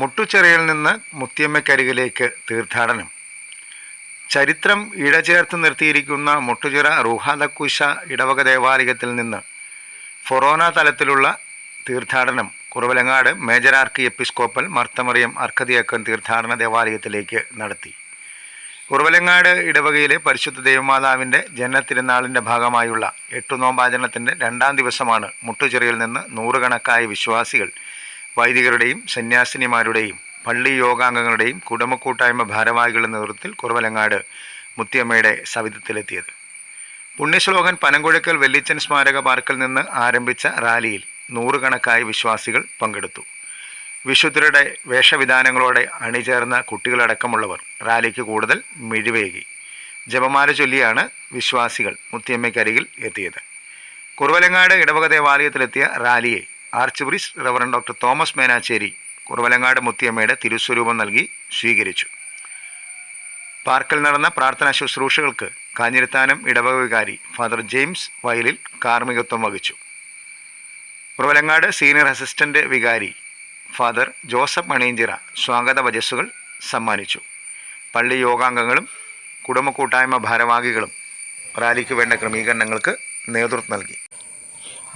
മുട്ടുചെറിയിൽ നിന്ന് മുത്തിയമ്മക്കരികിലേക്ക് തീർത്ഥാടനം. ചരിത്രം ഇടചേർത്ത് നിർത്തിയിരിക്കുന്ന മുട്ടുചിറ റുഹാദക്കുശ ഇടവക ദേവാലയത്തിൽ നിന്ന് ഫൊറോന തലത്തിലുള്ള തീർത്ഥാടനം. Kuravilangad major arch episcopal Marthmariam അർക്കതിയക്കൻ തീർത്ഥാടന ദേവാലയത്തിലേക്ക് നടത്തി. കുറവലങ്ങാട് ഇടവകയിലെ പരിശുദ്ധ ദേവമാതാവിന്റെ ജനനത്തിരുന്നാളിന്റെ ഭാഗമായുള്ള എട്ടു നോമ്പാചരണത്തിന്റെ രണ്ടാം ദിവസമാണ് മുട്ടുചിറയിൽ നിന്ന് നൂറുകണക്കായ വിശ്വാസികൾ വൈദികരുടെയും സന്യാസിനിമാരുടെയും പള്ളി യോഗാംഗങ്ങളുടെയും കുടുംബക്കൂട്ടായ്മ ഭാരവാഹികളുടെ നേതൃത്വത്തിൽ കുറവലങ്ങാട് മുത്തിയമ്മയുടെ സവിധത്തിലെത്തിയത്. പുണ്യശ്ലോകൻ പനങ്കുഴക്കൽ വെല്ലിച്ചൻ സ്മാരക പാർക്കിൽ നിന്ന് ആരംഭിച്ച റാലിയിൽ നൂറുകണക്കായ വിശ്വാസികൾ പങ്കെടുത്തു. വിശുദ്ധരുടെ വേഷവിധാനങ്ങളോടെ അണിചേർന്ന കുട്ടികളടക്കമുള്ളവർ റാലിക്ക് കൂടുതൽ മിഴിവേകി. ജപമാല ചൊല്ലിയാണ് വിശ്വാസികൾ മുത്തിയമ്മയ്ക്കരികിൽ എത്തിയത്. കുറവലങ്ങാട് ഇടവക ദേവാലയത്തിലെത്തിയ റാലിയെ archpriest reverend doctor Thomas Menachery Kuravilangad മുത്തിയമ്മയുടെ തിരുസ്വരൂപം നൽകി സ്വീകരിച്ചു. പാർക്കിൽ നടന്ന പ്രാർത്ഥനാ ശുശ്രൂഷകൾക്ക് കാഞ്ഞിരത്താനം ഇടവക വികാരി ഫാദർ ജെയിംസ് വയലിൽ കാർമ്മികത്വം വഹിച്ചു. കുറവലങ്ങാട് സീനിയർ അസിസ്റ്റന്റ് വികാരി ഫാദർ ജോസഫ് മണീഞ്ചിറ സ്വാഗത വജസ്സുകൾ സമ്മാനിച്ചു. പള്ളി യോഗാംഗങ്ങളും കുടുംബ കൂട്ടായ്മ ഭാരവാഹികളും റാലിക്ക് വേണ്ട ക്രമീകരണങ്ങൾക്ക് നേതൃത്വം നൽകി.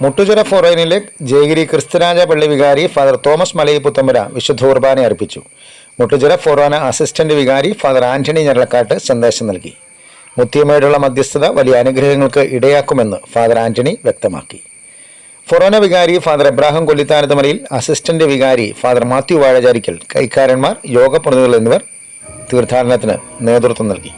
മുട്ടുചിറ ഫോറൈനിലെ ജയഗിരി ക്രിസ്തുരാജ പള്ളി വികാരി ഫാദർ തോമസ് മലയി പുത്തമ്പുര വിശുദ്ധ കുർബാന അർപ്പിച്ചു. മുട്ടുചുര ഫൊറോന അസിസ്റ്റന്റ് വികാരി ഫാദർ ആന്റണി ഞരളക്കാട്ട് സന്ദേശം നൽകി. മുത്തിയമ്മയോടുള്ള മധ്യസ്ഥത വലിയ അനുഗ്രഹങ്ങൾക്ക് ഇടയാക്കുമെന്ന് ഫാദർ ആന്റണി വ്യക്തമാക്കി. ഫൊറോന വികാരി ഫാദർ എബ്രാഹിം കൊല്ലിത്താനത്തമലയിൽ അസിസ്റ്റന്റ് വികാരി ഫാദർ മാത്യു വാഴചാരിക്കൽ കൈക്കാരന്മാർ യോഗ പ്രതിനിധികൾ എന്നിവർ തീർത്ഥാടനത്തിന് നേതൃത്വം നൽകി.